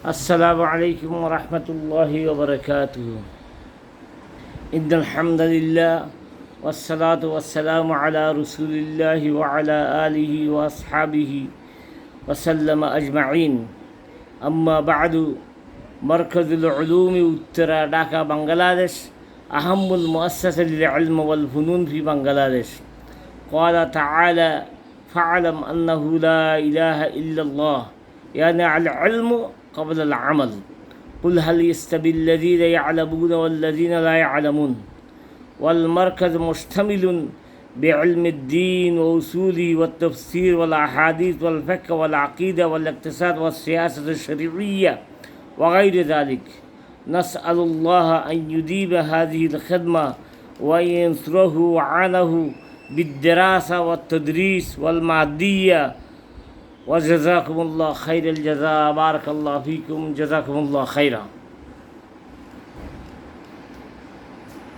السلام عليكم ورحمة الله وبركاته. إن الحمد لله والصلاة والسلام على رسول الله وعلى آله وأصحابه وسلم أجمعين. أما بعد مركز العلوم উত্তরা ঢাকা أهم المؤسسة للعلم والفنون في بنغلاديش. قال تعالى فاعلم أنه لا إله إلا الله. يعني العلم قبل العمل. قل هل يستوي الذين يعلمون والذين لا يعلمون؟ والمركز مشتمل بعلم الدين وأصوله والتفسير والأحاديث والفقه والعقيدة والاقتصاد والسياسة الشرعية وغير ذلك. نسأل الله أن يديم هذه الخدمة وأن ينصره وعانه بالدراسة والتدريس والمادية وجزاكم الله خير الجزاء. بارك الله فيكم. جزاكم الله خيرا.